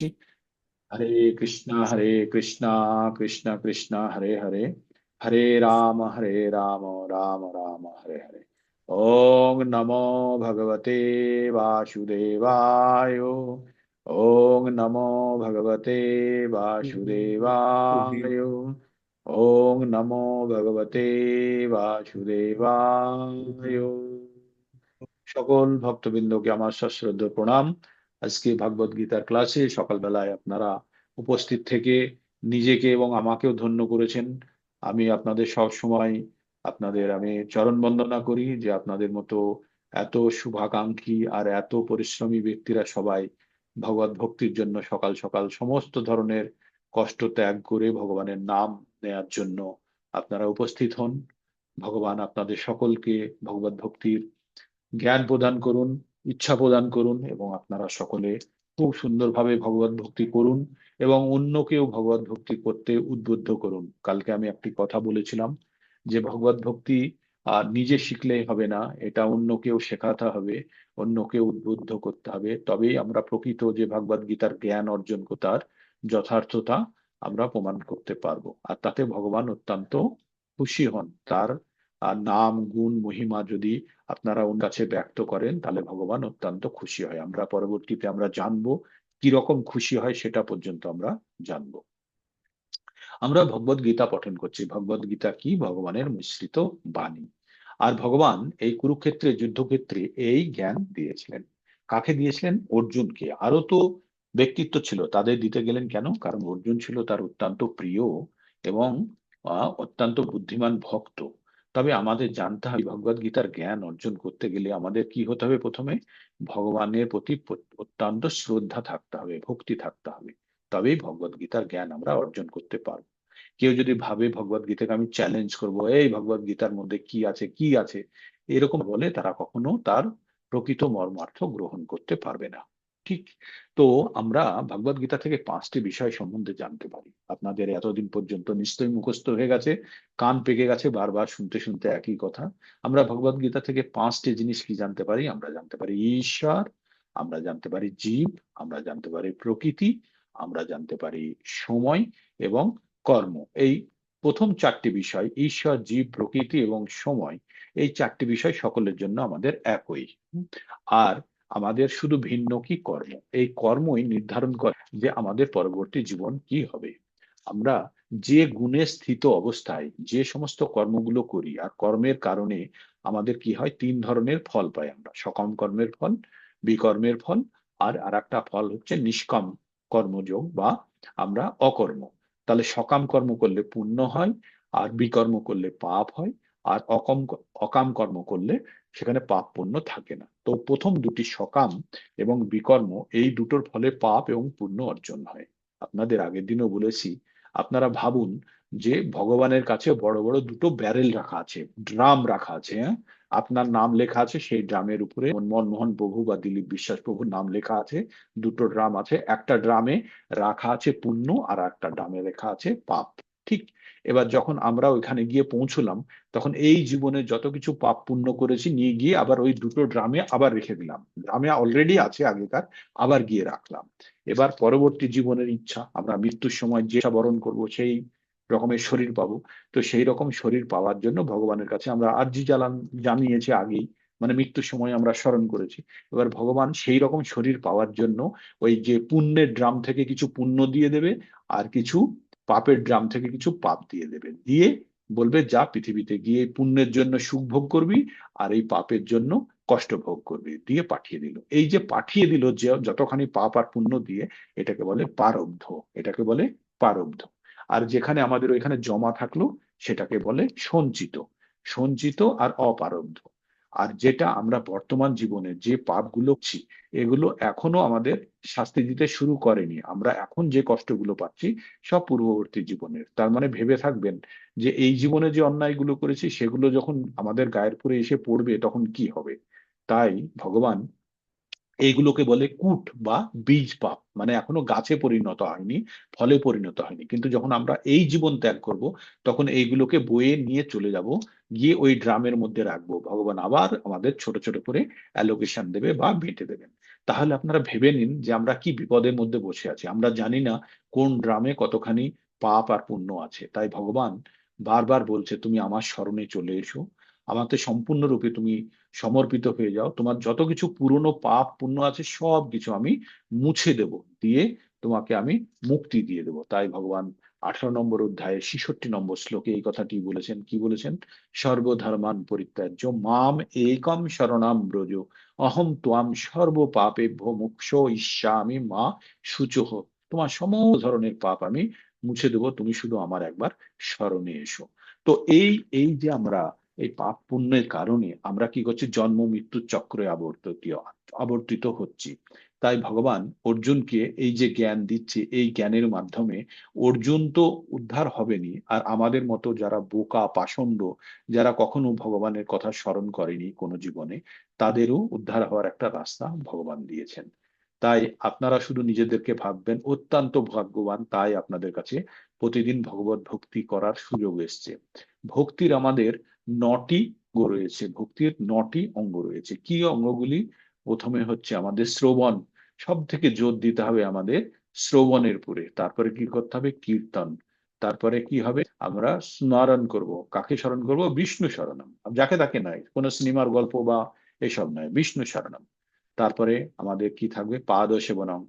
हरे कृष्णा हरे कृष्णा कृष्ण कृष्ण हरे हरे हरे राम हरे राम राम राम हरे हरे ओम नमो भगवते वासुदेवाय ओम नमो भगवते वासुदेवाय ओम नमो भगवते वासुदेवाय সকল ভক্তবৃন্দকে আমার সশ্রদ্ধ প্রণাম আজকে ভাগবত গীতার ক্লাসে সকালবেলায় আপনারা উপস্থিত থেকে নিজেকে এবং আমাকেও ধন্য করেছেন। আমি আপনাদের সব সময় আপনাদের, আমি চরণ বন্দনা করি যে আপনাদের মতো এত শুভাকাঙ্ক্ষী আর এত পরিশ্রমী ব্যক্তিরা সবাই ভগবত ভক্তির জন্য সকাল সকাল সমস্ত ধরনের কষ্ট ত্যাগ করে ভগবানের নাম নেয়ার জন্য আপনারা উপস্থিত হন। ভগবান আপনাদের সকলকে ভগবত ভক্তির জ্ঞান প্রদান করুন। ইচ্ছা প্রদান করুন এবং আপনারা সকলে খুব সুন্দরভাবে ভগবত ভক্তি করুন এবং অন্যকেও ভগবত ভক্তি করতে উদ্বুদ্ধ করুন। কালকে আমি একটি কথা বলেছিলাম যে ভগবত ভক্তি আর নিজে শিখলেই হবে না, এটা অন্যকেও শেখাতে হবে, অন্যকে উদ্বুদ্ধ করতে হবে। তবেই আমরা প্রকৃত যে ভগবত গীতার জ্ঞান অর্জন তার যথার্থতা আমরা প্রমাণ করতে পারব। আর তাতে ভগবান অত্যন্ত খুশি হন, তার নাম, গুণ, মহিমা যদি আপনারা ওর কাছে ব্যক্ত করেন, তাহলে ভগবান অত্যন্ত খুশি হয়। আমরা পরবর্তীতে আমরা জানব কি রকম খুশি হয় সেটা পর্যন্ত আমরা জানব। আমরা ভগবত গীতা পঠন করছি। ভগবত গীতা কি? ভগবানের মিশ্রিত বাণী। আর ভগবান এই কুরুক্ষেত্রে, যুদ্ধক্ষেত্রে এই জ্ঞান দিয়েছিলেন। কাকে দিয়েছিলেন? অর্জুনকে। আরও তো ব্যক্তিত্ব ছিল। তাদের দিতে গেলেন কেন? কারণ অর্জুন ছিল তার অত্যন্ত প্রিয় এবং অত্যন্ত বুদ্ধিমান ভক্ত। তবে আমাদের জানতে হবে ভগবত গীতার জ্ঞান অর্জন করতে গেলে আমাদের কি হতে হবে প্রথমে? ভগবানের প্রতি অত্যন্ত শ্রদ্ধা থাকতে হবে, ভক্তি থাকতে হবে। তবেই ভগবত গীতার জ্ঞান আমরা অর্জন করতে পারব। কেউ যদি ভাবে ভগবত গীতাকে আমি চ্যালেঞ্জ করব, এই ভগবত গীতার মধ্যে কি আছে কি আছে? এরকম বলে তারা কখনো তার প্রকৃত মর্মার্থ গ্রহণ করতে পারবে না। ঠিক। তো আমরা ভগবত গীতা থেকে পাঁচটি বিষয় সম্বন্ধে জানতে পারি। আপনাদের এতদিন পর্যন্ত নিশ্চয়ই মুখস্থ হয়ে গেছে, কান পেকে গেছে, বারবার শুনতে শুনতে একই কথা। আমরা ভগবত গীতা থেকে পাঁচটি জিনিস কি জানতে পারি? আমরা জানতে পারি ঈশ্বর, আমরা জানতে পারি জীব, আমরা জানতে পারি প্রকৃতি, আমরা জানতে পারি সময় এবং কর্ম। এই প্রথম চারটি বিষয়, ঈশ্বর, জীব, প্রকৃতি এবং সময়, এই চারটি বিষয় সকলের জন্য আমাদের একই। আর আমাদের শুধু ভিন্ন কি কর্ম? এই কর্মই নির্ধারণ করে যে আমাদের পরবর্তী জীবন কি হবে। আমরা যে গুণে স্থিত অবস্থায় যে সমস্ত কর্মগুলো করি আর কর্মের কারণে আমাদের কি হয়? তিন ধরনের ফল পাই আমরা। সকাম কর্মের ফল, বিকর্মের ফল আর আর একটা ফল হচ্ছে নিষ্কম কর্মযোগ বা আমরা অকর্ম। তাহলে সকাম কর্ম করলে পুণ্য হয় আর বিকর্ম করলে পাপ হয় আর অকম অকাম কর্ম করলে সেখানে পাপ পুণ্য থাকে না। তো প্রথম দুটি সকাম এবং বিকর্ম এই দুটোর ফলে পাপ এবং পুণ্য অর্জন হয়। আপনাদের আগের দিনও বলেছি, আপনারা ভাবুন যে ভগবানের কাছে বড় বড় দুটো ব্যারেল রাখা আছে, ড্রাম রাখা আছে হ্যাঁ? আপনার নাম লেখা আছে, সেই ড্রামের উপরে মনমোহন প্রভু বা দিলীপ বিশ্বাস প্রভুর নাম লেখা আছে, দুটো ড্রাম আছে, একটা ড্রামে রাখা আছে পুণ্য আর একটা ড্রামে লেখা আছে পাপ। ঠিক, এবার যখন আমরা ওইখানে গিয়ে পৌঁছলাম, তখন এই জীবনে যত কিছু পাপ পুণ্য করেছি, নিয়ে গিয়ে আবার ওই দুটো ড্রামে আবার রেখে দিলাম। ড্রামে অলরেডি আছে আগেকার, আবার গিয়ে রাখলাম। এবার পরবর্তী জীবনের ইচ্ছা, আমরা মৃত্যুর সময় যে বরণ করব, সেই রকমের শরীর পাবো। তো সেই রকম শরীর পাওয়ার জন্য ভগবানের কাছে আমরা আর্জি জ্বালান, জানিয়েছি আগেই মানে মৃত্যুর সময় আমরা স্মরণ করেছি। এবার ভগবান সেই রকম শরীর পাওয়ার জন্য ওই যে পুণ্যের ড্রাম থেকে কিছু পুণ্য দিয়ে দেবে, আর কিছু পাপের ড্রাম থেকে কিছু পাপ দিয়ে দেবে। দিয়ে বলবে, যা পৃথিবীতে গিয়ে পুণ্যের জন্য সুখ ভোগ করবি, আর এই পাপের জন্য কষ্ট ভোগ করবি। দিয়ে পাঠিয়ে দিল। এই যে পাঠিয়ে দিল, যে যতখানি পাপ আর পুণ্য দিয়ে, এটাকে বলে পারব্ধ। এটাকে বলে পারব্ধ। আর যেখানে আমাদের ওইখানে জমা থাকল, সেটাকে বলে সঞ্চিত। সঞ্চিত আর অপারব্ধ। আর যেটা আমরা বর্তমান জীবনে যে পাপগুলো করছি, এগুলো এখনও আমাদের শাস্তি দিতে শুরু করেনি। আমরা এখন যে কষ্টগুলো পাচ্ছি, সব পূর্ববর্তী জীবনের। তার মানে ভেবে থাকবেন যে এই জীবনে যে অন্যায়গুলো করেছি, সেগুলো যখন আমাদের গায়ের পরে এসে পড়বে, তখন কি হবে? তাই ভগবান এইগুলোকে বলে কুট বা বীজ পাপ। মানে এখনও গাছে পরিণত হয়নি, ফলে পরিণত হয়নি। কিন্তু যখন আমরা এই জীবন ত্যাগ করব, তখন এইগুলোকে বয়ে নিয়ে চলে যাব, গিয়ে ওই ড্রামের মধ্যে রাখব। ভগবান আবার আমাদের ছোট ছোট করে অ্যালোকেশন দেবে বা বেঁটে দেবেন। তাহলে আপনারা ভেবে নিন যে আমরা কি বিপদের মধ্যে বসে আছি। আমরা জানি না কোন ড্রামে কতখানি পাপ আর পুণ্য আছে। তাই ভগবান বারবার বলছে, তুমি আমার স্মরণে চলে এসো। আমাকে সম্পূর্ণরূপে তুমি সমর্পিত হয়ে যাও। তোমার যত কিছু পুরনো পাপ, পুণ্য আছে, সব কিছু আমি মুছে দেব। দিয়ে তোমাকে আমি মুক্তি দিয়ে দেব। তাই ভগবান আঠারো নম্বর অধ্যায়ে ছিষট্টি নম্বর শ্লোকে এই কথাটি বলেছেন। কি বলেছেন? সর্বধর্মান পরিত্যাজ্য মাম একম শরণাম ব্রজ। অহম তোয়াম সর্ব পাপে মুক্ষ আমি মা সুচহ তোমার সমস্ত ধরনের পাপ আমি মুছে দেবো। তুমি শুধু আমার একবার স্মরণে এসো। তো এই এই যে আমরা এই পাপ পুণ্যের কারণে আমরা কি করছি? জন্ম, মৃত্যুর চক্রে আবর্তিত আবর্তিত হচ্ছি। তাই ভগবান অর্জুনকে এই যে জ্ঞান দিচ্ছে, এই জ্ঞানের মাধ্যমে অর্জুন তো উদ্ধার হবেনি। আর আমাদের মতো যারা বোকা, পাষণ্ড, যারা কখনো ভগবানের কথা স্মরণ করেনি কোনো জীবনে, তাদেরও উদ্ধার হওয়ার একটা রাস্তা ভগবান দিয়েছেন। তাই আপনারা শুধু নিজেদেরকে ভাববেন, অত্যন্ত ভাগ্যবান, তাই আপনাদের কাছে প্রতিদিন ভগবত ভক্তি করার সুযোগ এসছে। ভক্তির আমাদের নটি অঙ্গ রয়েছে, ভক্তির নটি অঙ্গ রয়েছে। কি অঙ্গগুলি? প্রথমে হচ্ছে আমাদের শ্রবণ। সব থেকে জোর দিতে হবে আমাদের শ্রবণের পুরে তারপরে কি করতে হবে? কীর্তন। তারপরে কি হবে? আমরা স্মরণ করব। কাকে স্মরণ করব? বিষ্ণু স্মরণম। যাকে তাকে নয় কোনো সিনেমার গল্প বা এসব নয়। বিষ্ণু স্মরণম। তারপরে আমাদের কি থাকবে? পাদ সেবনম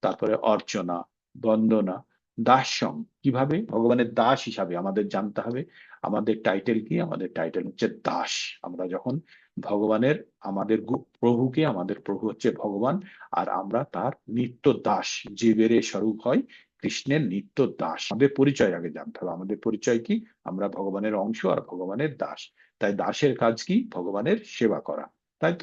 তারপরে অর্চনা, বন্দনা। দাসম। কীভাবে? ভগবানের দাস হিসাবে আমাদের জানতে হবে। আমাদের টাইটেল কি? আমাদের টাইটেল হচ্ছে দাস। আমরা যখন ভগবানের, আমাদের প্রভুকে, আমাদের প্রভু হচ্ছে ভগবান, আর আমরা তার নিত্য দাস। জীবের স্বরূপ হয় কৃষ্ণের নিত্য দাস। আমাদের পরিচয় আগে জানতে হবে। আমাদের পরিচয় কি? আমরা ভগবানের অংশ আর ভগবানের দাস। তাই দাসের কাজ কি? ভগবানের সেবা করা। তাই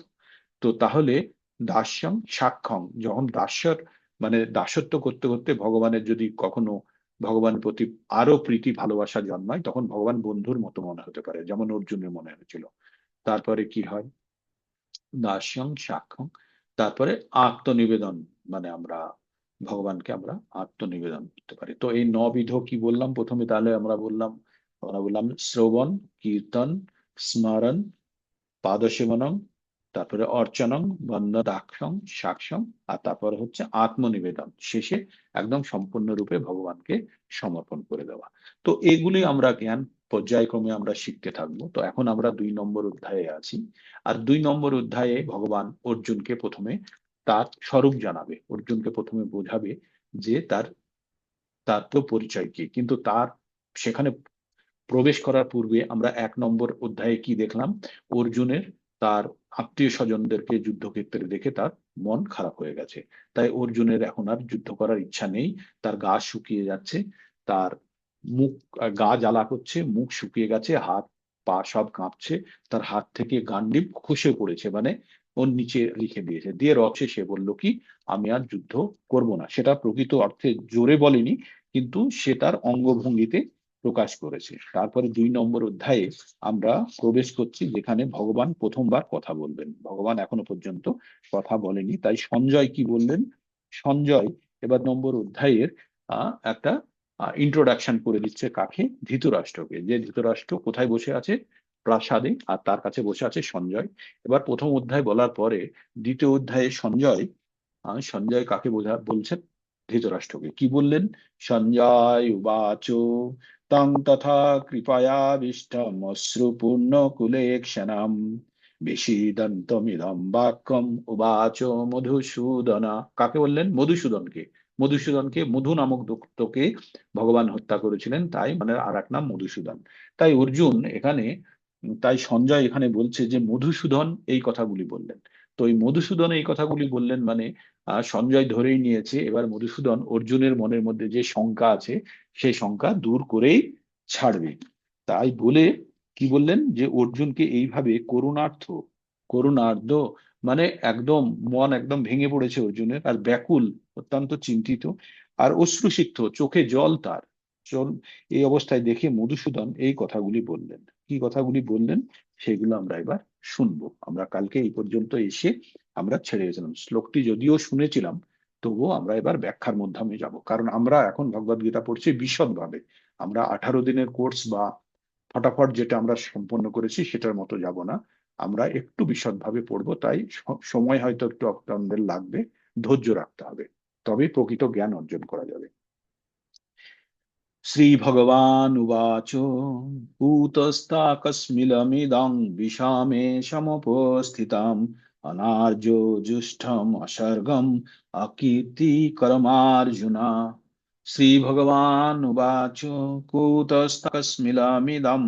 তো? তাহলে দাস্যম সাক্ষম যখন দাস্যর মানে দাসত্ব করতে করতে ভগবানের যদি কখনো ভগবানের প্রতি আরও প্রীতি, ভালোবাসা জন্মায়, তখন ভগবান বন্ধুর মতো মনে হতে পারে, যেমন অর্জুনের মনে হয়েছিল। তারপরে কি হয়? দাস্যং সাক্ষম তারপরে আত্মনিবেদন মানে আমরা, ভগবানকে আমরা আত্মনিবেদন করতে পারি। তো এই নবিধ কি বললাম? প্রথমে তাহলে আমরা বললাম আমরা বললাম শ্রবণ, কীর্তন, স্মরণ, পাদসেবনম তারপরে অর্চনং বন্দদাক্ষং সাক্ষম আর তারপরে হচ্ছে আত্মনিবেদন। শেষে একদম সম্পূর্ণরূপে ভগবানকে সমর্পণ করে দেওয়া। তো এগুলি আমরা জ্ঞান পর্যায়ক্রমে আমরা শিখতে থাকব। তো এখন আমরা দুই নম্বর অধ্যায়ে আছি। আর দুই নম্বর অধ্যায়ে ভগবান অর্জুনকে প্রথমে তার স্বরূপ জানাবে। অর্জুনকে প্রথমে বোঝাবে যে তার তার তো পরিচয় কি। কিন্তু তার সেখানে প্রবেশ করার পূর্বে আমরা এক নম্বর অধ্যায়ে কি দেখলাম? অর্জুনের তার আত্মীয় স্বজনদেরকে যুদ্ধক্ষেত্রে দেখে তার মন খারাপ হয়ে গেছে। তাই অর্জুনের এখন আর যুদ্ধ করার ইচ্ছা নেই। তার গা শুকিয়ে যাচ্ছে, তার মুখ গা জ্বালা করছে, মুখ শুকিয়ে গেছে, হাত, পা সব কাঁপছে, তার হাত থেকে গান্ডিব খসে পড়েছে মানে ওর নিচে লিখে দিয়েছে, দিয়ে রচে সে বলল কি, আমি আর যুদ্ধ করব না। সেটা প্রকৃত অর্থে জোরে বলেনি, কিন্তু সে তার অঙ্গভঙ্গিতে প্রকাশ করেছে। তারপরে দুই নম্বর অধ্যায়ে আমরা প্রবেশ করছি যেখানে ভগবান প্রথমবার কথা বলবেন। ভগবান এখনও পর্যন্ত কথা বলেনি, তাই সঞ্জয় কি বললেন? সঞ্জয় এবার নম্বর অধ্যায়ের একটা ইন্ট্রোডাকশন করে দিচ্ছে কাকে? ধৃতরাষ্ট্রকে। যে ধৃতরাষ্ট্র কোথায় বসে আছে? প্রাসাদে, আর তার কাছে বসে আছে সঞ্জয়। এবার প্রথম অধ্যায় বলার পরে দ্বিতীয় অধ্যায়ে সঞ্জয় সঞ্জয় কাকে বোঝা, বলছেন? ধৃতরাষ্ট্রকে। কি বললেন? সঞ্জয়, উবাচ তথা কৃপয়াবিষ্টমশ্রুপূর্ণ কুলেক্ষণাম বিশীদন্তমিদম বাক্যম উবাচ মধুসূদনা কাকে বললেন মধুসূদনকে মধুসূদনকে মধু নামক দত্তকে ভগবান হত্যা করেছিলেন, তাই মানে আর এক নাম মধুসূদন। তাই অর্জুন এখানে, তাই সঞ্জয় এখানে বলছে যে, মধুসূদন এই কথাগুলি বললেন। তো এই মধুসূদন এই কথাগুলি বললেন মানে সঞ্জয় ধরেই নিয়েছে। এবার মধুসূদন অর্জুনের মনের মধ্যে যে শঙ্কা আছে, সেই শঙ্কা দূর করেই ছাড়বে। তাই বলে কি বললেন? যে অর্জুনকে এইভাবে করুণার্থ করুণার্ধ মানে একদম মন একদম ভেঙে পড়েছে অর্জুনের, আর ব্যাকুল, অত্যন্ত চিন্তিত, আর অশ্রুসিক্ত, চোখে জল তার। এই অবস্থায় দেখে মধুসূদন এই কথাগুলি বললেন। কি কথাগুলি বললেন? সেগুলো আমরা এবার শুনব। আমরা কালকে এই পর্যন্ত এসে আমরা ছেড়ে গেছিলাম। শ্লোকটি যদিও শুনেছিলাম, তবুও আমরা এবার ব্যাখ্যার মাধ্যমে যাব। কারণ আমরা এখন ভগবদ গীতা পড়ছি বিশদভাবে। আমরা আঠারো দিনের কোর্স বা ফটাফট যেটা আমরা সম্পন্ন করেছি সেটার মতো যাব না। আমরা একটু বিশদভাবে পড়ব, তাই সময় হয়তো একটু আপনাদের লাগবে। ধৈর্য রাখতে হবে। তবে প্রকৃত জ্ঞান অর্জন করা যাবে। শ্রী ভগবান উবাচ ভূতস্তাকস্মিলমিদং বিষামে সমপস্থিতাম अनार्यो जुष्टम् असर्गम् अकीर्तिकरमार्जुन श्रीभगवानुवाच कूतस्तकस्मिलमिदं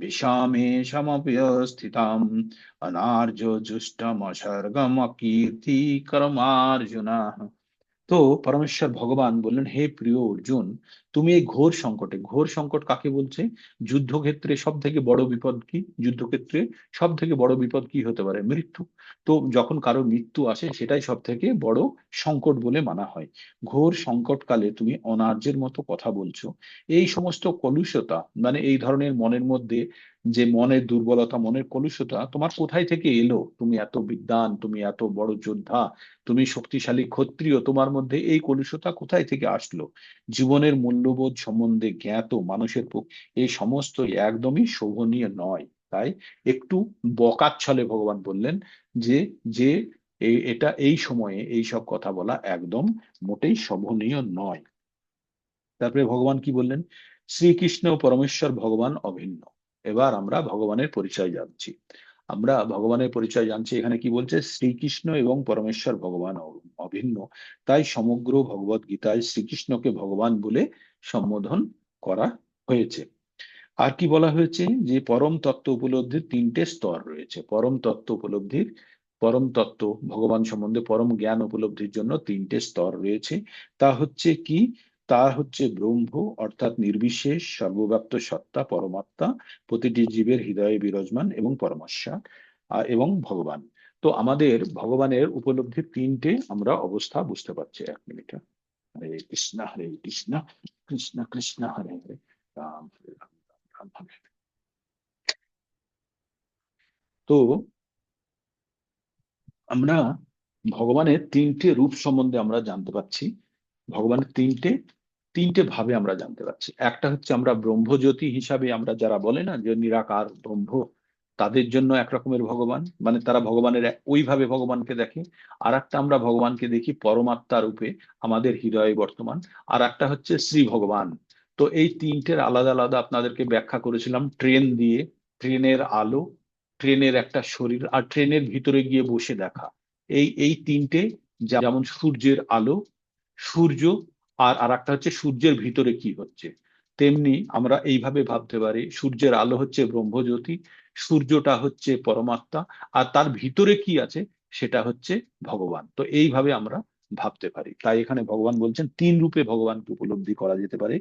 विषामे समुपस्थितम् अनार्यो जुष्टम् असर्गम् अकीर्तिकरमार्जुन তো পরমেশ্বর ভগবান বললেন হে প্রিয় অর্জুন তুমি এই ঘোর সংকটে, ঘোর সংকট কাকে বলছে? যুদ্ধক্ষেত্রে সব থেকে বড় বিপদ কি? যুদ্ধক্ষেত্রে সব থেকে বড় বিপদ কি হতে পারে? মৃত্যু। তো যখন কারও মৃত্যু আসে, সেটাই সব থেকে বড় সংকট বলে মানা হয়। ঘোর সংকটকালে তুমি অনার্যের মতো কথা বলছো। এই সমস্ত কলুষতা মানে এই ধরনের মনের মধ্যে যে মনের দুর্বলতা, মনের কলুষতা, তোমার কোথায় থেকে এলো? তুমি এত বিদ্বান, তুমি এত বড় যোদ্ধা, তুমি শক্তিশালী ক্ষত্রিয়, তোমার মধ্যে এই কলুষতা কোথায় থেকে আসলো? জীবনের মূল্যবোধ সম্বন্ধে জ্ঞাত মানুষের পক্ষে এই সমস্ত একদমই শোভনীয় নয়। তাই একটু বকার ছলে ভগবান বললেন যে যে এটা এই সময়ে এই সব কথা বলা একদম মোটেই শোভনীয় নয়। তারপরে ভগবান কি বললেন? শ্রীকৃষ্ণ পরমেশ্বর ভগবান অভিন্ন। এবার আমরা ভগবানের পরিচয় জানছি। আমরা ভগবানের পরিচয় জানছি, এখানে কি বলছে? শ্রীকৃষ্ণ এবং পরমেশ্বর ভগবান অভিন্ন। তাই সমগ্র ভগবত গীতায় শ্রীকৃষ্ণকে ভগবান বলে সম্বোধন করা হয়েছে। আর কি বলা হয়েছে? যে পরম তত্ত্ব উপলব্ধির তিনটে স্তর রয়েছে। পরম তত্ত্ব উপলব্ধির, পরম তত্ত্ব ভগবান সম্বন্ধে পরম জ্ঞান উপলব্ধির জন্য তিনটে স্তর রয়েছে। তা হচ্ছে কি? তা হচ্ছে ব্রহ্ম, অর্থাৎ নির্বিশেষ, সর্বব্যাপ্ত সত্তা, পরমাত্মা, প্রতিটি জীবের হৃদয়ে বিরাজমান এবং পরমেশ্বর এবং ভগবান। তো আমাদের ভগবানের উপলব্ধির তিনটে আমরা অবস্থা বুঝতে পারছি। এক মিনিট কৃষ্ণ হরে কৃষ্ণ কৃষ্ণ কৃষ্ণ হরে হরে রাম হরে রাম রাম রাম হরে হরে। তো আমরা ভগবানের তিনটে রূপ সম্বন্ধে আমরা জানতে পারছি। ভগবানের তিনটে তিনটে ভাবে আমরা জানতে পারছি। একটা হচ্ছে আমরা ব্রহ্মজ্যোতি হিসাবে আমরা যারা বলে না যে নিরাকার, ব্রহ্ম তাদের জন্য এক রকমের ভগবান। মানে তারা ভগবানের ওইভাবে ভগবানকে দেখে। আর একটা আমরা ভগবানকে দেখি পরমাত্মা রূপে আমাদের হৃদয়ে বর্তমান। আর একটা হচ্ছে শ্রী ভগবান। তো এই তিনটের আলাদা আলাদা আপনাদেরকে ব্যাখ্যা করেছিলাম। ট্রেন দিয়ে, ট্রেনের আলো, ট্রেনের একটা শরীর আর ট্রেনের ভিতরে গিয়ে বসে দেখা। এই এই তিনটে যেমন সূর্যের আলো, সূর্য আর আর একটা হচ্ছে সূর্যের ভিতরে কি হচ্ছে। তেমনি আমরা এইভাবে ভাবতে পারি, সূর্যের আলো হচ্ছে ব্রহ্মজ্যোতি সূর্যটা হচ্ছে পরমাত্মা, আর তার ভিতরে কি আছে? সেটা হচ্ছে ভগবান। তো এইভাবে আমরা ভাবতে পারি। তাই এখানে ভগবান বলছেন, তিন রূপে ভগবানকে উপলব্ধি করা যেতে পারে।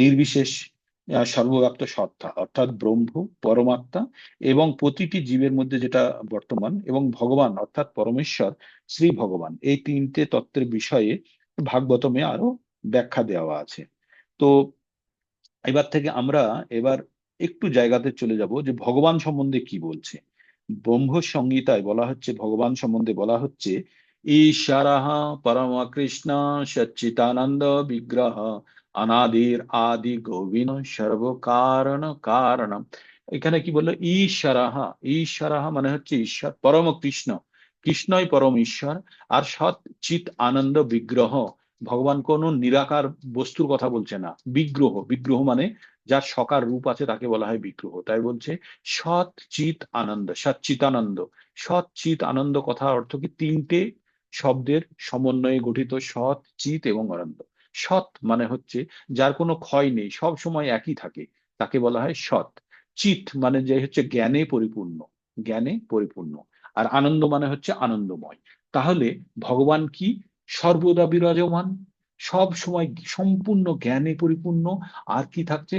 নির্বিশেষ সর্বব্যাপ্ত সত্তা, অর্থাৎ ব্রহ্ম, পরমাত্মা এবং প্রতিটি জীবের মধ্যে যেটা বর্তমান এবং ভগবান, অর্থাৎ পরমেশ্বর, শ্রী ভগবান। এই তিনটে তত্ত্বের বিষয়ে ভাগবতমে আরও ব্যাখ্যা দেওয়া আছে। তো এবার থেকে আমরা এবার একটু জায়গাতে চলে যাব যে ভগবান সম্বন্ধে কি বলছে। ব্রহ্ম সংহিতায় বলা হচ্ছে, ভগবান সম্বন্ধে বলা হচ্ছে ঈশ্বরः পরম কৃষ্ণ সচ্চিতানন্দ বিগ্রহ অনাদির আদি গোবিন্দ সর্বকারণ কারণম। এখানে কি বলল? ঈশ্বরাহা ঈশ্বরাহা মানে হচ্ছে ঈশ্বর, পরম কৃষ্ণ, কৃষ্ণই পরম ঈশ্বর, আর সৎ চিত আনন্দ বিগ্রহ। ভগবান কোন নিরাকার বস্তুর কথা বলছে না, বিগ্রহ বিগ্রহ মানে যার সকার রূপ আছে তাকে বলা হয় বিগ্রহ। তাই বলছে, সৎ চিত আনন্দ সচ্চিতানন্দ সৎ চিত আনন্দ কথা অর্থ কি? তিনটে শব্দের সমন্বয়ে গঠিত সৎ, চিত এবং আনন্দ সৎ মানে হচ্ছে যার কোনো ক্ষয় নেই, সব সময় একই থাকে, তাকে বলা হয় সৎ। চিত মানে যে হচ্ছে জ্ঞানে পরিপূর্ণ জ্ঞানে পরিপূর্ণ। আর আনন্দ মানে হচ্ছে আনন্দময়। তাহলে ভগবান কি? সর্বদা বিরাজমান, সব সময় সম্পূর্ণ জ্ঞানে পরিপূর্ণ। আর কি থাকছে?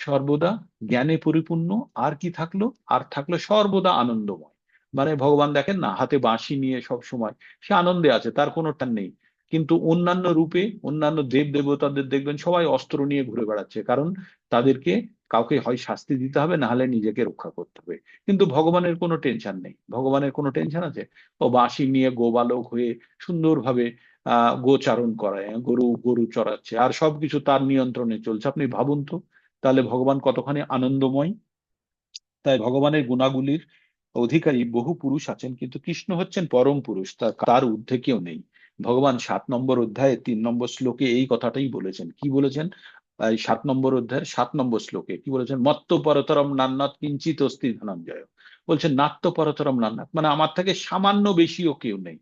সর্বদা জ্ঞানে পরিপূর্ণ, আর কি থাকল? আর থাকল সর্বদা আনন্দময়। মানে ভগবান দেখেন না, হাতে বাঁশি নিয়ে সব সময় সে আনন্দে আছে, তার কোনোটা নেই। কিন্তু অন্যান্য রূপে, অন্যান্য দেব দেবতাদের দেখবেন সবাই অস্ত্র নিয়ে ঘুরে বেড়াচ্ছে, কারণ তাদেরকে কাউকে হয় শাস্তি দিতে হবে, না হলে নিজেকে রক্ষা করতে হবে। কিন্তু ভগবানের কোনো টেনশন নেই। ভগবানের কোনো টেনশন আছে? ও বাঁশি নিয়ে গোবালক হয়ে সুন্দরভাবে, আহ, গোচারণ করায়, গরু গরু চড়াচ্ছে, আর সবকিছু তার নিয়ন্ত্রণে চলছে। আপনি ভাবুন তো তাহলে ভগবান কতখানি আনন্দময়? তাই ভগবানের গুণাগুলির অধিকারী বহু পুরুষ আছেন, কিন্তু কৃষ্ণ হচ্ছেন পরম পুরুষ, তার তার ঊর্ধ্বে কেউ নেই। ভগবান সাত নম্বর অধ্যায়ে তিন নম্বর শ্লোকে এই কথাটাই বলেছেন। কি বলেছেন? সাত নম্বর অধ্যায়ের সাত নম্বর শ্লোকে কি বলেছেন? মত্ত পরতরম নান্নাত কিঞ্চিত অস্থি ধনঞ্জয়। বলছেন নাত্য পরতরম নান্নাত মানে আমার থেকে সামান্য বেশিও কেউ নেই।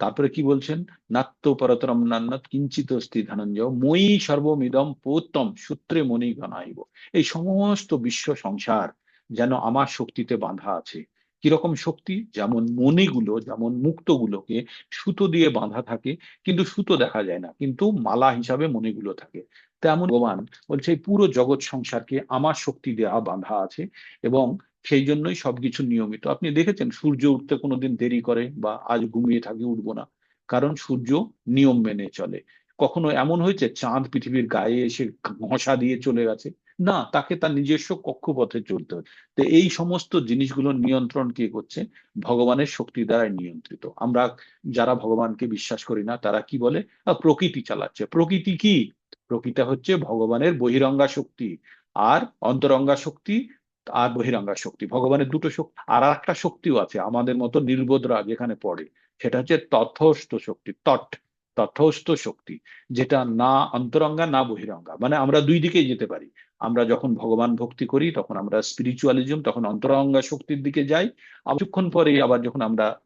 তারপরে কি বলছেন? নাত্য পরতরম নান্নাত কিঞ্চিত অস্থি ধনঞ্জয় মই সর্বমিদম পোত্তম সূত্রে মনি গণাইব এই সমস্ত বিশ্ব সংসার যেন আমার শক্তিতে বাঁধা আছে। কীরকম শক্তি? যেমন মণিগুলো, যেমন মুক্তগুলোকে সুতো দিয়ে বাঁধা থাকে, কিন্তু সুতো দেখা যায় না, কিন্তু মালা হিসাবে মণিগুলো থাকে। তেমন ভগবান বলছে পুরো জগৎ সংসারকে আমার শক্তি দেওয়া বাঁধা আছে এবং সেই জন্যই সবকিছু নিয়মিত। আপনি দেখেছেন, সূর্য উঠতে কোনোদিন দেরি করে বা আজ ঘুমিয়ে থাকি, উঠবো না। কারণ সূর্য নিয়ম মেনে চলে। কখনো এমন হয়েছে, চাঁদ পৃথিবীর গায়ে এসে ঘষা দিয়ে চলে গেছে? না, তাকে তার নিজস্ব কক্ষপথে চলতে হয়। তো এই সমস্ত জিনিসগুলোর নিয়ন্ত্রণ কে করছে? ভগবানের শক্তি দ্বারাই নিয়ন্ত্রিত। আমরা যারা ভগবানকে বিশ্বাস করি না, তারা কি বলে? প্রকৃতি চালাচ্ছে। প্রকৃতি কি? প্রকৃতি হচ্ছে ভগবানের বহিরঙ্গা শক্তি। আর অন্তরঙ্গা শক্তি আর বহিরঙ্গা শক্তি। ভগবানের দুটো শক্তি আর একটা শক্তিও আছে আমাদের মতো নির্বোধরা যেখানে পড়ে, সেটা হচ্ছে তথস্থ শক্তি, তট, তথস্থ শক্তি, যেটা না অন্তরঙ্গা, না বহিরঙ্গা। মানে আমরা দুই দিকেই যেতে পারি। আমরা যখন ভগবান ভক্তি করি, তখন আমরা স্পিরিচুয়ালিজম তখন অন্তরঙ্গা শক্তির দিকে যাই। কিছুক্ষণ পরে আবার যখন আমরা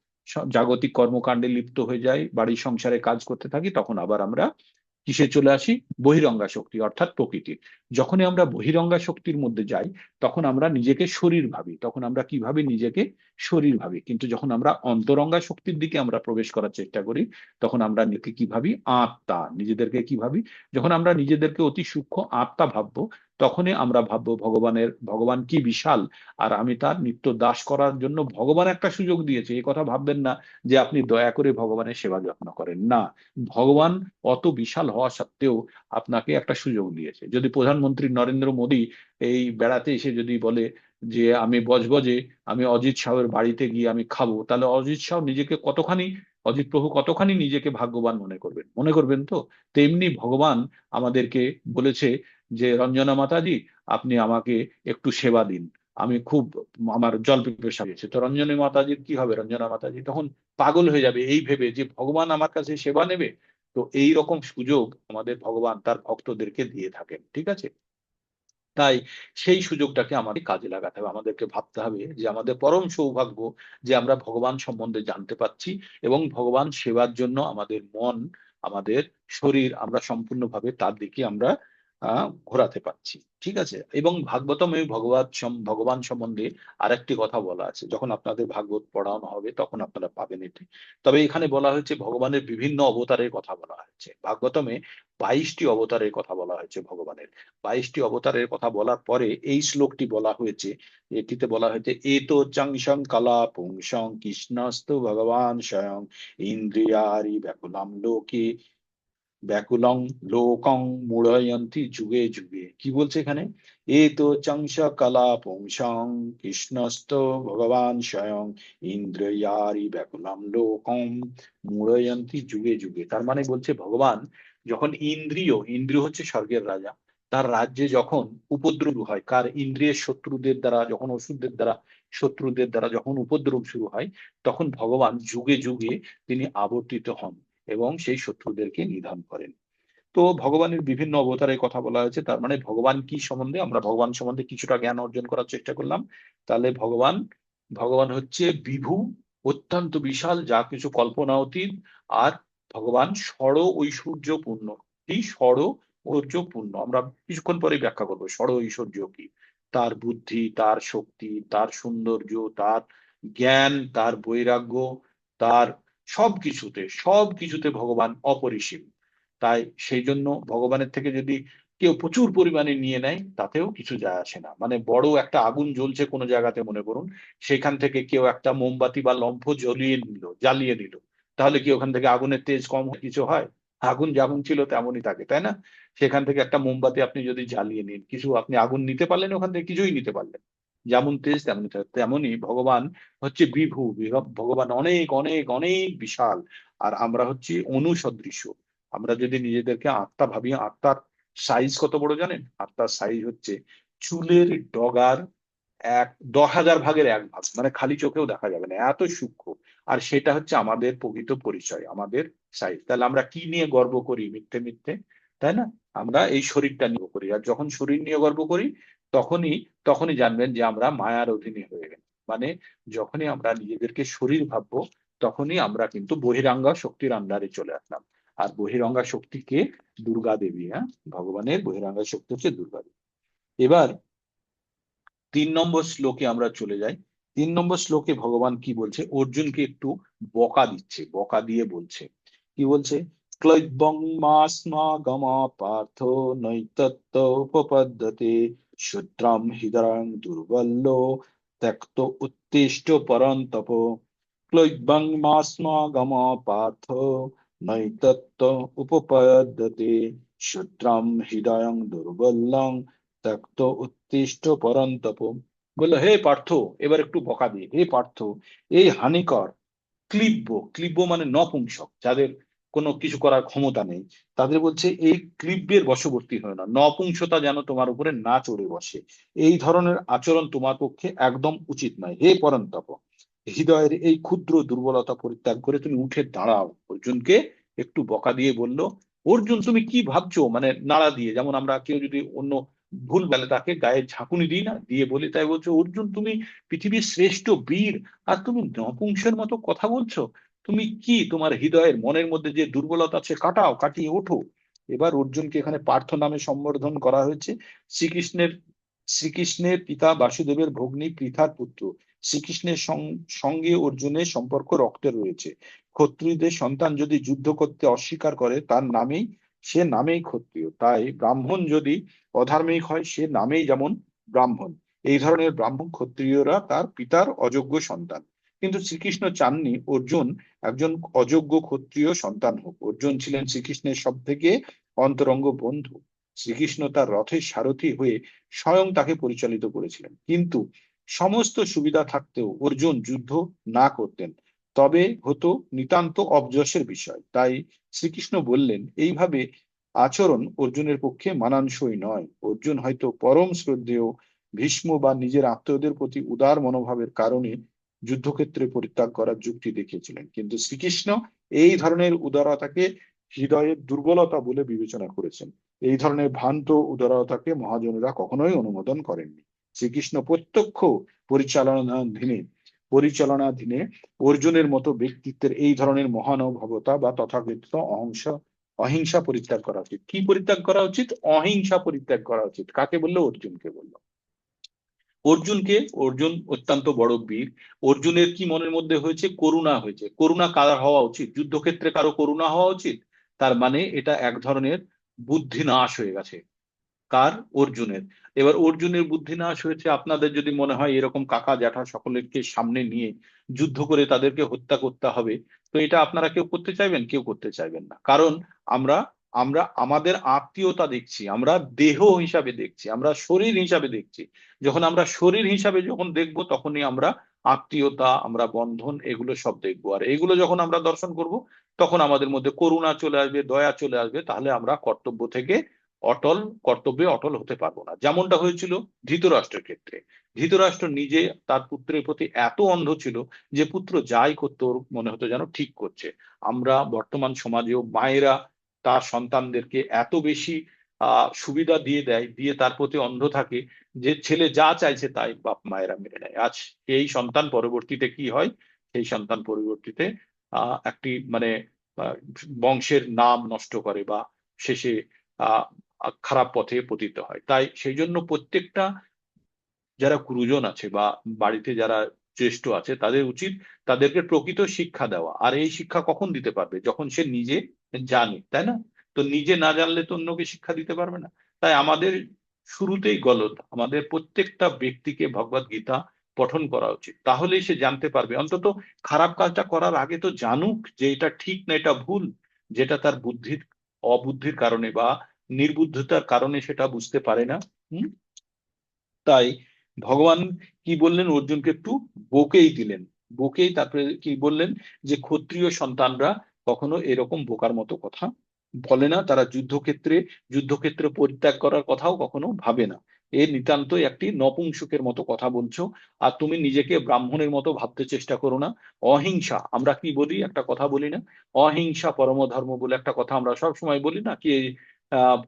জাগতিক কর্মকাণ্ডে লিপ্ত হয়ে যাই, বাড়ির সংসারে কাজ করতে থাকি, তখন আবার আমরা কিসে চলে আসি? বহিরঙ্গা শক্তি, অর্থাৎ প্রকৃতির যখনই আমরা বহিরঙ্গা শক্তির মধ্যে যাই, তখন আমরা নিজেকে শরীর ভাবি, তখন আমরা কীভাবে নিজেকে শরীর ভাবি? কিন্তু যখন আমরা অন্তরঙ্গা শক্তির দিকে আমরা প্রবেশ করার চেষ্টা করি, তখন আমরা নিজেকে কি ভাবি? আত্মা। নিজেদেরকে কি ভাবি? যখন আমরা নিজেদেরকে অতি সূক্ষ্ম আত্মা ভাববো তখনই আমরা ভাববো ভগবানের, ভগবান কি বিশাল? আর আমি তার নিত্য দাস করার জন্য ভগবান একটা সুযোগ দিয়েছে। এই কথা ভাববেন না যে আপনি দয়া করে ভগবানের সেবা যত্ন করেন। না, ভগবান অত বিশাল হওয়া সত্ত্বেও আপনাকে একটা সুযোগ দিয়েছে। যদি প্রধানমন্ত্রী নরেন্দ্র মোদী এই বেড়াতে এসে যদি বলে যে আমি বজবজে, আমি অজিত শাহের বাড়িতে গিয়ে আমি খাব, তাহলে অজিত শাহ নিজেকে কতখানি, অজিত প্রভু কতখানি নিজেকে ভাগ্যবান মনে করবেন? মনে করবেন তো? তেমনি ভগবান আমাদেরকে বলেছে যে রঞ্জনা মাতাজি, আপনি আমাকে একটু সেবা দিন। আমি খুব, আমার জল পিপেসা তো রঞ্জনী মাতাজির কি হবে? রঞ্জনা মাতাজি তখন পাগল হয়ে যাবে এই ভেবে যে ভগবান আমার কাছে সেবা নেবে। তো এই রকম সুযোগ আমাদের ভগবান তার ভক্তদেরকে দিয়ে থাকেন, ঠিক আছে? তাই সেই সুযোগটাকে আমাদের কাজে লাগাতে হবে। আমাদেরকে ভাবতে হবে যে আমাদের পরম সৌভাগ্য যে আমরা ভগবান সম্বন্ধে জানতে পাচ্ছি এবং ভগবান সেবার জন্য আমাদের মন, আমাদের শরীর আমরা সম্পূর্ণভাবে তার দিকে আমরা ঘোরাতে পারছি। ঠিক আছে? এবং ভাগবতমে ভগবান ভগবান সম্বন্ধে আরেকটি কথা বলা আছে। যখন আপনাদের ভাগবত পড়ানো হবে, তখন আপনারা পাবেন এটি। তবে এখানে বলা হয়েছে, ভগবানের বিভিন্ন অবতারের কথা বলা হয়েছে। ভাগবতমে বাইশটি অবতারের কথা বলা হয়েছে ভগবানের। বাইশটি অবতারের কথা বলার পরে এই শ্লোকটি বলা হয়েছে, এটিতে বলা হয়েছে এ তো চাংসং কালা পুংসং কৃষ্ণস্ত ভগবান স্বয়ং ইন্দ্রিয়ারি ব্যাকুলাম লোকে ব্যাকুলং লোকং মূঢ়য়ন্তী যুগে যুগে। কি বলছে এখানে? এ তো চংস কলা পুংসং কৃষ্ণস্ত ভগবান স্বয়ং, ইন্দ্রিয়ারি ব্যাকুলম লোকম মূঢ়য়ন্তী যুগে যুগে। তার মানে বলছে ভগবান যখন ইন্দ্রিয় ইন্দ্রিয় হচ্ছে স্বর্গের রাজা, তার রাজ্যে যখন উপদ্রব হয়, কার ইন্দ্রিয়ের শত্রুদের দ্বারা, যখন ওষুধদের দ্বারা, শত্রুদের দ্বারা যখন উপদ্রব শুরু হয়, তখন ভগবান যুগে যুগে তিনি আবর্তিত হন। এবং সেই শত্রুদেরকে নিধন করেন। তো ভগবানের বিভিন্ন অবতারের কথা বলা হয়েছে, তার মানে ভগবান কি সম্বন্ধে? আমরা ভগবান সম্বন্ধে কিছুটা জ্ঞান অর্জন করার চেষ্টা করলাম। তাহলে ভগবান ভগবান হচ্ছে বিভু, অত্যন্ত বিশাল, যা কিছু কল্পনা অতীত, আর ভগবান ষড় ঐশ্বর্যপূর্ণ। কি ষড় ঐশ্বর্যপূর্ণ? আমরা কিছুক্ষণ পরে ব্যাখ্যা করব। ষড় ঐশ্বর্য কি? তার বুদ্ধি, তার শক্তি, তার সৌন্দর্য, তার জ্ঞান, তার বৈরাগ্য, তার সব কিছুতে সব কিছুতে ভগবান অপরিসীম। তাই সেই জন্য ভগবানের থেকে যদি কেউ প্রচুর পরিমাণে নিয়ে নেয়, তাতেও কিছু যায় আসে না। মানে বড় একটা আগুন জ্বলছে কোনো জায়গাতে, মনে করুন, সেখান থেকে কেউ একটা মোমবাতি বা লম্ফ জ্বলিয়ে নিল, জ্বালিয়ে দিল। তাহলে কি ওখান থেকে আগুনের তেজ কম কিছু হয়? আগুন যেমন ছিল তেমনই থাকে, তাই না? সেখান থেকে একটা মোমবাতি আপনি যদি জ্বালিয়ে নিন, কিছু আপনি আগুন নিতে পারলেন ওখান থেকে? কিছুই নিতে পারলেন যেমন তেজ তেমনই তেমনই ভগবান হচ্ছে বিভু। ভগবান অনেক অনেক অনেক বিশাল। আর আমরা হচ্ছি অনুসদৃশ্য আমরা যদি নিজেদেরকে আত্মা ভাবি, আত্মার সাইজ কত বড় জানেন? আত্মার সাইজ হচ্ছে চুলের ডগার এক, দশ হাজার ভাগের এক ভাগ। মানে খালি চোখেও দেখা যাবে না, এত সূক্ষ্ম। আর সেটা হচ্ছে আমাদের প্রকৃত পরিচয়, আমাদের সাইজ তাহলে আমরা কি নিয়ে গর্ব করি মিথ্যে মিথ্যে? তাই না? আমরা এই শরীরটা নিয়ে করি। আর যখন শরীর নিয়ে গর্ব করি তখনই তখনই জানবেন যে আমরা মায়ার অধীনে হয়ে গেল মানে যখনই আমরা নিজেদেরকে শরীর ভাববো, তখনই আমরা কিন্তু বহিরাঙ্গা শক্তির আন্ডারে চলে আসলাম। আর বহিরঙ্গা শক্তিকে দুর্গা দেবী হ্যাঁ? ভগবানের বহিরাঙ্গা শক্তি হচ্ছে দুর্গা দেবী। এবার তিন নম্বর শ্লোকে আমরা চলে যাই। তিন নম্বর শ্লোকে ভগবান কি বলছে? অর্জুনকে একটু বকা দিচ্ছে, বকা দিয়ে বলছে। কি বলছে? ক্লৈবং মাসমা গমা পার্থ নৈতত্ত উপপদ্ধতে শূদ্রম হৃদয়ং দুর্বল্য ত্যক্ত উত্তিষ্ট পরন্তপ ক্লৈবং মাসমা গমা পার্থ নৈতত্ত উপপদ্ধতে শূদ্রম হৃদয়ং দুর্বল্যং ত্যক্ত উত্তিষ্ট পরন্তপ বলল হে পার্থ এবার একটু বকা দিয়ে, হে পার্থ, এই হানিকর ক্লিব্য ক্লিব্য মানে নপুংসক, যাদের কোনো কিছু করার ক্ষমতা নেই। তাদের বলছে এই ক্লিব্যের বশবর্তী হয় না। নপুংসতা যেন তোমার উপরে না চড়ে বসে। এই ধরনের আচরণ তোমার পক্ষে একদম উচিত নয়। হে পরন্তপ, হৃদয়ের এই ক্ষুদ্র দুর্বলতা পরিত্যাগ করে তুমি উঠে দাঁড়াও। অর্জুনকে একটু বকা দিয়ে বলল, অর্জুন, তুমি কি ভাবছ? মানে নাড়া দিয়ে, যেমন আমরা কেউ যদি অন্য ভুল বেলে তাকে গায়ে ঝাঁকুনি দিই না, দিয়ে বলি তাই বলছো, অর্জুন, তুমি পৃথিবীর শ্রেষ্ঠ বীর, আর তুমি নপুংসের মতো কথা বলছো? তুমি কি তোমার হৃদয়ের মনের মধ্যে যে দুর্বলতা আছে, কাটাও, কাটিয়ে ওঠো। এবার অর্জুনকে এখানে পার্থ নামে সম্বোধন করা হয়েছে। শ্রীকৃষ্ণের শ্রীকৃষ্ণের পিতা বাসুদেবের ভগ্নী পৃথার পুত্র। শ্রীকৃষ্ণের সঙ্গে অর্জুনের সম্পর্ক রক্তের রয়েছে। ক্ষত্রিয়দের সন্তান যদি যুদ্ধ করতে অস্বীকার করে, তার নামেই, সে নামেই ক্ষত্রিয়। তাই ব্রাহ্মণ যদি অধার্মিক হয়, সে নামেই যেমন ব্রাহ্মণ। এই ধরনের ব্রাহ্মণ ক্ষত্রিয়রা তার পিতার অযোগ্য সন্তান। কিন্তু শ্রীকৃষ্ণ চাননি। অর্জুন একজন অযোগ্য ক্ষত্রিয় সন্তান হোক। অর্জুন ছিলেন শ্রীকৃষ্ণের সব থেকে অন্তরঙ্গ বন্ধু। শ্রীকৃষ্ণ তার রথের সারথি হয়ে স্বয়ং তাকে পরিচালিত করেছিলেন। কিন্তু সমস্ত সুবিধা থাকতেও অর্জুন যুদ্ধ না করতেন। তবে হতো নিতান্ত অবযশের বিষয়। তাই শ্রীকৃষ্ণ বললেন, এইভাবে আচরণ অর্জুনের পক্ষে মানানসই নয়। অর্জুন হয়তো পরম শ্রদ্ধেয়, ভীষ্ম বা নিজের আত্মীয়দের প্রতি উদার মনোভাবের কারণে যুদ্ধক্ষেত্রে পরিত্যাগ করার যুক্তি দেখিয়েছিলেন। কিন্তু শ্রীকৃষ্ণ এই ধরনের উদারতাকে হৃদয়ের দুর্বলতা বলে বিবেচনা করেছেন। এই ধরনের ভ্রান্ত উদারতাকে মহাজনেরা কখনোই অনুমোদন করেননি। শ্রীকৃষ্ণ প্রত্যক্ষ পরিচালনাধীনে পরিচালনাধীনে অর্জুনের মতো ব্যক্তিত্বের এই ধরনের মহানুভবতা বা তথাকথিত অহিংসা অহিংসা পরিত্যাগ করা উচিত। কি পরিত্যাগ করা উচিত? অহিংসা পরিত্যাগ করা উচিত। কাকে বলল? অর্জুনকে বলল। অর্জুনকে, অর্জুন অত্যন্ত বড় বীর। অর্জুনের কি মনের মধ্যে হয়েছে? করুণা হয়েছে। করুণা কার হওয়া উচিত? যুদ্ধক্ষেত্রে কারও করুণা হওয়া উচিত? তার মানে এটা এক ধরনের বুদ্ধি নাশ হয়ে গেছে কার? অর্জুনের। এবার অর্জুনের বুদ্ধি নাশ হয়েছে আপনাদের যদি মনে হয় এরকম কাকা জ্যাঠা সকলেরকে সামনে নিয়ে যুদ্ধ করে তাদেরকে হত্যা করতে হবে, তো এটা আপনারা কেউ করতে চাইবেন? কেউ করতে চাইবেন না। কারণ আমরা আমরা আমাদের আত্মীয়তা দেখছি, আমরা দেহ হিসাবে দেখছি, আমরা শরীর হিসাবে দেখছি। যখন আমরা শরীর হিসাবে যখন দেখব, তখনই আমরা আত্মীয়তা, আমরা বন্ধন এগুলো সব দেখব। আর এগুলো যখন আমরা দর্শন করব, তখন আমাদের মধ্যে করুণা চলে আসবে, দয়া চলে আসবে, তাহলে আমরা কর্তব্য থেকে অটল, কর্তব্যে অটল হতে পারব না। যেমনটা হয়েছিল ধৃতরাষ্ট্রের ক্ষেত্রে। ধৃতরাষ্ট্র নিজে তার পুত্রের প্রতি এত অন্ধ ছিল যে পুত্র যাই করতো মনে হতো যেন ঠিক করছে। আমরা বর্তমান সমাজেও মায়েরা তার সন্তানদেরকে এত বেশি সুবিধা দিয়ে দেয়, দিয়ে তার প্রতি অন্ধ থাকে যে ছেলে যা চাইছে তাই বাপ মায়েরা মেনে নেয়। আজ এই সন্তান পরবর্তীতে কি হয়? সেই সন্তান পরবর্তীতে একটি মানে বংশের নাম নষ্ট করে বা শেষে খারাপ পথে পতিত হয়। তাই সেই জন্য প্রত্যেকটা যারা গুরুজন আছে বা বাড়িতে যারা জ্যেষ্ঠ আছে, তাদের উচিত তাদেরকে প্রকৃত শিক্ষা দেওয়া। আর এই শিক্ষা কখন দিতে পারবে? যখন সে নিজে জানে, তাই না? তো নিজে না জানলে তো অন্যকে শিক্ষা দিতে পারবে না। তাই আমাদের শুরুতেই গলত, আমাদের প্রত্যেকটা ব্যক্তিকে ভগবত গীতা পঠন করা উচিত। তাহলেই সে জানতে পারবে। অন্তত খারাপ কাজটা করার আগে তো জানুক যে এটা ঠিক না, এটা ভুল, যেটা তার বুদ্ধির, অবুদ্ধির কারণে বা নির্বুদ্ধতার কারণে সেটা বুঝতে পারে না। তাই ভগবান কি বললেন? অর্জুনকে একটু বকেই দিলেন। বকেই তারপরে কি বললেন? যে ক্ষত্রিয় সন্তানরা কখনো এরকম বোকার মতো কথা বলে না। তারা যুদ্ধক্ষেত্রে যুদ্ধক্ষেত্রে পরিত্যাগ করার কথাও কখনো ভাবে না। এ নিতান্তই একটি নপুংসকের মতো কথা বলছো, আর তুমি নিজেকে ব্রাহ্মণের মতো ভাবতে চেষ্টা করো না। অহিংসা, আমরা কি বলি? একটা কথা বলি না। অহিংসা পরম ধর্ম বলে একটা কথা আমরা সব সময় বলি না, কি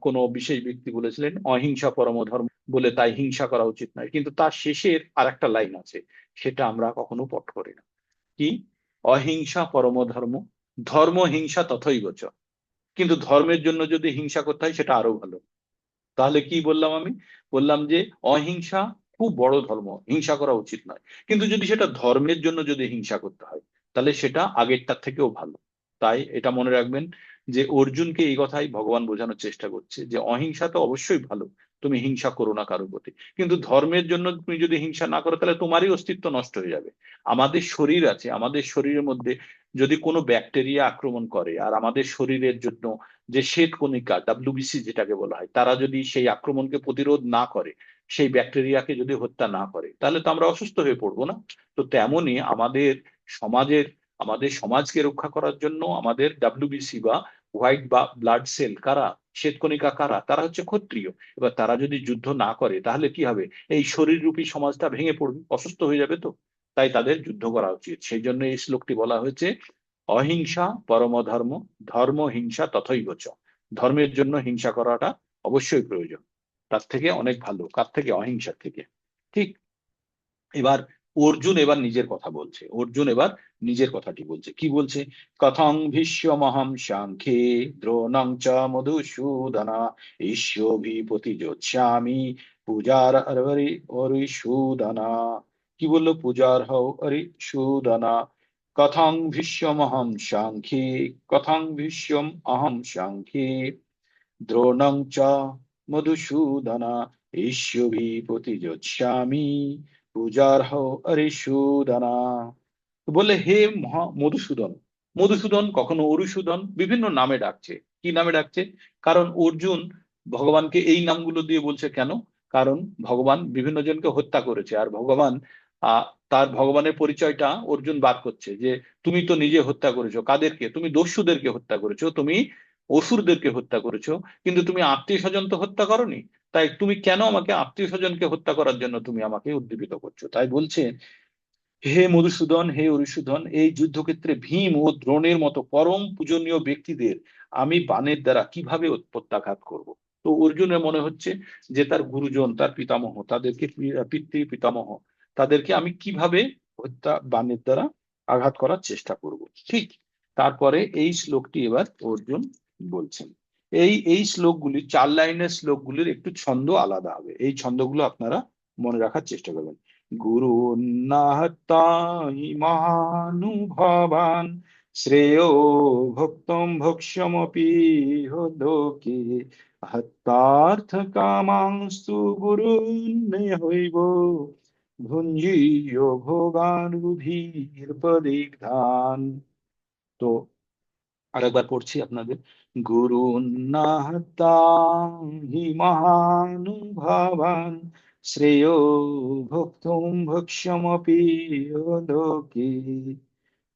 কোনো বিশেষ ব্যক্তি বলেছিলেন, অহিংসা পরম ধর্ম বলে তাই হিংসা করা উচিত নয়। কিন্তু তার শেষের আর একটা লাইন আছে, সেটা আমরা কখনো পট করি না। কি? অহিংসা পরম ধর্ম ধর্ম হিংসা তথই গোচ কিন্তু ধর্মের জন্য যদি হিংসা করতে হয়, সেটা আরও ভালো। তাহলে কি বললাম আমি? বললাম যে অহিংসা খুব বড় ধর্ম, হিংসা করা উচিত নয়। কিন্তু যদি সেটা ধর্মের জন্য যদি হিংসা করতে হয়, তাহলে সেটা আগেরটার থেকেও ভালো। তাই এটা মনে রাখবেন যে অর্জুনকে এই কথাই ভগবান বোঝানোর চেষ্টা করছে যে অহিংসা তো অবশ্যই ভালো, তুমি হিংসা করো না কারোর প্রতি। কিন্তু ধর্মের জন্য তুমি যদি হিংসা না করো, তাহলে তোমারই অস্তিত্ব নষ্ট হয়ে যাবে। আমাদের শরীর আছে, আমাদের শরীরের মধ্যে যদি কোনো ব্যাকটেরিয়া আক্রমণ করে, আর আমাদের শরীরের জন্য যে শ্বেত কণিকা ডাব্লিউবিসি যেটাকে বলা হয়, তারা যদি সেই আক্রমণকে প্রতিরোধ না করে, সেই ব্যাকটেরিয়াকে যদি হত্যা না করে, তাহলে তো আমরা অসুস্থ হয়ে পড়ব না। তো তেমনই আমাদের সমাজের, আমাদের সমাজকে রক্ষা করার জন্য আমাদের ডাব্লিউবিসি বা হোয়াইট বা ব্লাড সেল কারা? শ্বেতকণিকা কারা? তারা হচ্ছে ক্ষত্রিয়। এবার তারা যদি যুদ্ধ না করে, তাহলে কি হবে? এই শরীররূপী সমাজটা ভেঙে পড়বে, অসুস্থ হয়ে যাবে তো। তাই তাদের যুদ্ধ করা উচিত। সেই জন্য এই শ্লোকটি বলা হয়েছে, অহিংসা পরম ধর্ম ধর্ম হিংসা তথই গোচ ধর্মের জন্য হিংসা করাটা অবশ্যই প্রয়োজন। তার থেকে অনেক ভালো। কার থেকে? অহিংসার থেকে। ঠিক? এবার অর্জুন এবার নিজের কথা বলছে। অর্জুন এবার নিজের কথাটি বলছে। কি বলছে? কথং ভীষ্মহম সাংখ্যে দ্রোণং চ মধুসূদনা ঈশ্বভিপতি যোচ্ছামি পূজার হরি অরিসূদনা। কি বলল? পূজার হও অরিসূদনা। কথং ভীষ্মহম সাংখ্যে কথং ভীষ্ম অহম সাংখ্যে দ্রোণং চ মধুসূদনা ঈশ্বভিপতি যোচ্ছামি পূজার্হ অরিসূদনা বলে হে মহা মধুসূদন মধুসূদন কখনো অরিসূদন বিভিন্ন নামে ডাকছে। কি নামে ডাকছে? কারণ অর্জুন ভগবানকে এই নামগুলো দিয়ে বলছে কেন? কারণ ভগবান বিভিন্ন জনকে হত্যা করেছে। আর ভগবান তার ভগবানের পরিচয়টা অর্জুন বার করছে যে, তুমি তো নিজে হত্যা করেছ। কাদেরকে? তুমি দস্যুদেরকে হত্যা করেছ। তুমি অসুরদেরকে হত্যা করেছ। কিন্তু তুমি আত্মীয় স্বজন তো হত্যা করনি। তাই তুমি কেন আমাকে আত্মীয় স্বজনকে হত্যা করার জন্য তুমি আমাকে উদ্দীপিত করছ? তাই বলছে, হে মধুসূদন, হে অরিসূদন, এই যুদ্ধক্ষেত্রে ভীম ও দ্রোণের মতো পরম পূজনীয় ব্যক্তিদের আমি বানের দ্বারা কীভাবে প্রত্যাঘাত করব। তো অর্জুনের মনে হচ্ছে যে তার গুরুজন, তার পিতামহ, তাদেরকে পিতৃ পিতামহ, তাদেরকে আমি কীভাবে হত্যা বানের দ্বারা আঘাত করার চেষ্টা করব? ঠিক তারপরে এই শ্লোকটি এবার অর্জুন বলছেন। এই এই শ্লোকগুলি, চার লাইনের শ্লোকগুলির একটু ছন্দ আলাদা হবে। এই ছন্দগুলো আপনারা মনে রাখার চেষ্টা করবেন। গুরু মহানুভবান, শ্রেয় ভক্তম ভক্ষ্যমপি লোকে হত্যার্থ কামাংস্তু গুরু হইব। ভুঞ্জীয় ভোগান রুধির পদিগ্ধান তো আরেকবার পড়ছি আপনাদের। গুরু হি মহানুভাবান, শ্রেয় ভক্ষ্যমপি লোকে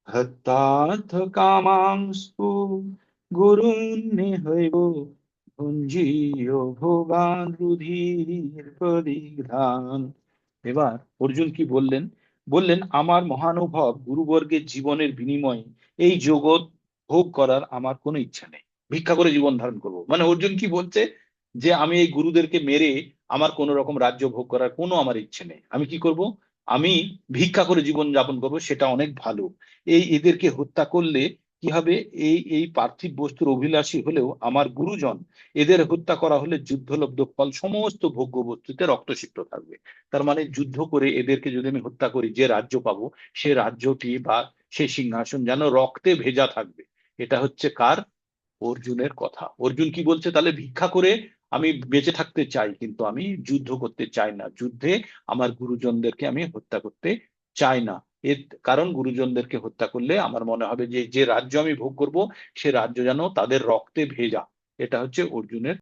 হত্যার্থ কামাংস্তু গুরুন হইব, ভুঞ্জীয় ভোগান রুধির পরিধান এবার অর্জুন কি বললেন? বললেন, আমার মহানুভব গুরুবর্গের জীবনের বিনিময়ে এই জগৎ ভোগ করার আমার কোনো ইচ্ছা নেই। ভিক্ষা করে জীবন ধারণ করব। মানে অর্জুন কি বলছে যে আমি এই গুরুদেরকে মেরে আমার কোন রকম রাজ্য ভোগ করার কোনো আমার ইচ্ছে নেই। আমি কি করব? আমি ভিক্ষা করে জীবন যাপন করব, সেটা অনেক ভালো। এই এদেরকে হত্যা করলে কি হবে? এই এই পার্থিব বস্তুর অভিলাষী হলেও আমার গুরুজন, এদের হত্যা করা হলে যুদ্ধলব্ধ ফল সমস্ত ভোগ্য বস্তুতে রক্তসিক্ত থাকবে। তার মানে যুদ্ধ করে এদেরকে যদি আমি হত্যা করি, যে রাজ্য পাবো, সে রাজ্যটি বা সে সিংহাসন যেন রক্তে ভেজা থাকবে। এটা হচ্ছে কার? অর্জুনের কথা। অর্জুন কি বলছে? তাহলে ভিক্ষা করে আমি বেঁচে থাকতে চাই, কিন্তু আমি যুদ্ধ করতে চাই না। যুদ্ধে আমার গুরুজনদেরকে আমি হত্যা করতে চাই না। এর কারণ গুরুজনদেরকে হত্যা করলে আমার মনে হবে যে যে রাজ্য আমি ভোগ করব, সে রাজ্য যেন তাদের রক্তে ভেজা। এটা হচ্ছে অর্জুনের